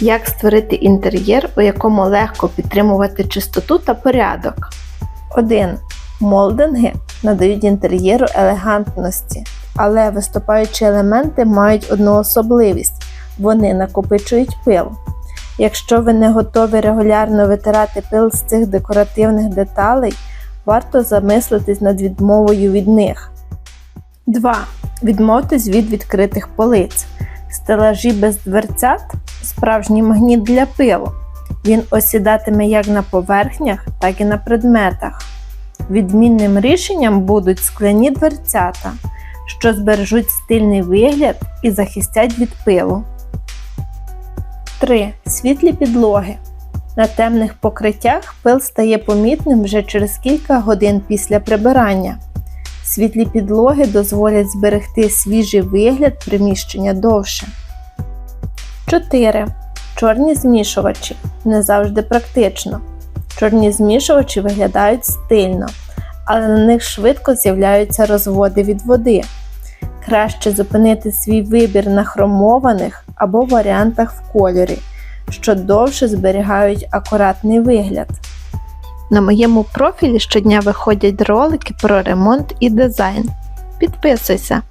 Як створити інтер'єр, у якому легко підтримувати чистоту та порядок. 1. Молдинги надають інтер'єру елегантності, але виступаючі елементи мають одну особливість вони накопичують пил. Якщо ви не готові регулярно витирати пил з цих декоративних деталей, варто замислитись над відмовою від них. 2. Відмовтесь від відкритих полиць. Стелажі без дверцят справжній магніт для пилу. Він осідатиме як на поверхнях, так і на предметах. Відмінним рішенням будуть скляні дверцята, що збережуть стильний вигляд і захистять від пилу. 3. Світлі підлоги. На темних покриттях пил стає помітним вже через кілька годин після прибирання. Світлі підлоги дозволять зберегти свіжий вигляд приміщення довше. 4. Чорні змішувачі. Не завжди практично. Чорні змішувачі виглядають стильно, але на них швидко з'являються розводи від води. Краще зупинити свій вибір на хромованих або варіантах в кольорі, що довше зберігають акуратний вигляд. На моєму профілі щодня виходять ролики про ремонт і дизайн. Підписуйся!